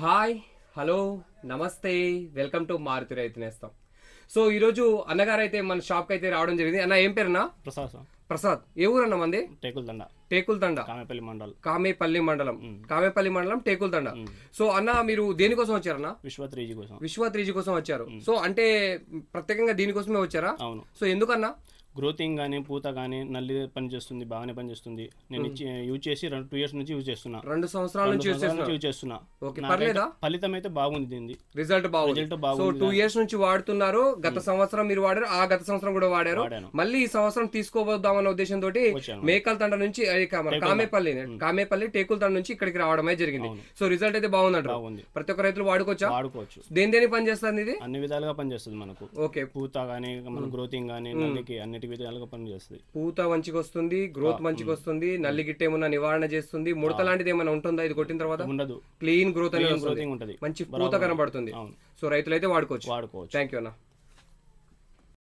Hi hello నమస్తే welcome to Maruti రైతు నేస్తాం. So ఈరోజు అన్నగారు అయితే మన షాప్కి అయితే రావడం జరిగింది. అన్న ఏం పేరునా ప్రసాద్ సార్. ప్రసాద్. ఏ ఊరన్న మంది? టేకుల దండ టేకుల్తండ కామేపల్లి మండల్. కామేపల్లి మండలం. కామేపల్లి మండలం టేకుల్తండ సో అన్న మీరు దేనికోసం వచ్చారన్న? విశ్వ త్రీజీ కోసం. విశ్వ త్రీజీ కోసం వచ్చారు. సో అంటే ప్రత్యేకంగా దీనికోసమే వచ్చారా? అవును. సో ఎందుకన్నా? గ్రోతింగ్ కానీ పూత కానీ నల్లి పనిచేస్తుంది బాగానే పనిచేస్తుంది నేను ఇచ్చి యూజ్ చేసి రెండు టూ ఇయర్స్ నుంచి యూజ్ చేస్తున్నా. రెండు సంవత్సరాల నుంచి యూజ్ చేస్తున్నా. ఫలితం అయితే బాగుంది దీనిది. రిజల్ట్ బాగుంది. రిజల్ట్ సో బాగుంది టూ ఇయర్స్ నుంచి వాడుతున్నారు. గత సంవత్సరం మీరు వాడారు ఆ గత సంవత్సరం కూడా వాడారు. మళ్ళీ ఈ సంవత్సరం తీసుకోవద్దామన్న ఉద్దేశంతో మేకల తండ నుంచి అది కా- మన కామేపల్లి కామేపల్లి టేకుల తండ నుంచి ఇక్కడికి రావడమే జరిగింది. సో రిజల్ట్ అయితే బాగుందంటారు. బాగుంది. ప్రతి ఒక్క రైతులు వాడుకోవచ్చా? వాడుకోవచ్చు. దేని దేని పని చేస్తుంది ఇది? అన్ని విధాలుగా పనిచేస్తుంది మనకు. ఓకే. పూత కానీ మన గ్రోతింగ్ కానీ నల్లికి అన్నిటి విధాలుగా పనిచేస్తుంది పూత మంచిగా వస్తుంది గ్రోత్ మంచిగా వస్తుంది నల్లి గిట్ట ఏమన్నా నివారణ చేస్తుంది ముడత లాంటిది ఏమైనా ఉంటుందా ఇది కొట్టిన తర్వాత? ఉండదు. క్లీన్ గ్రోత్ అనేది ఉంటుంది. మంచి పూత కనబడుతుంది. సో రైతులు అయితే వాడుకోవచ్చు. వాడుకోవచ్చు. థ్యాంక్ యూ అన్న.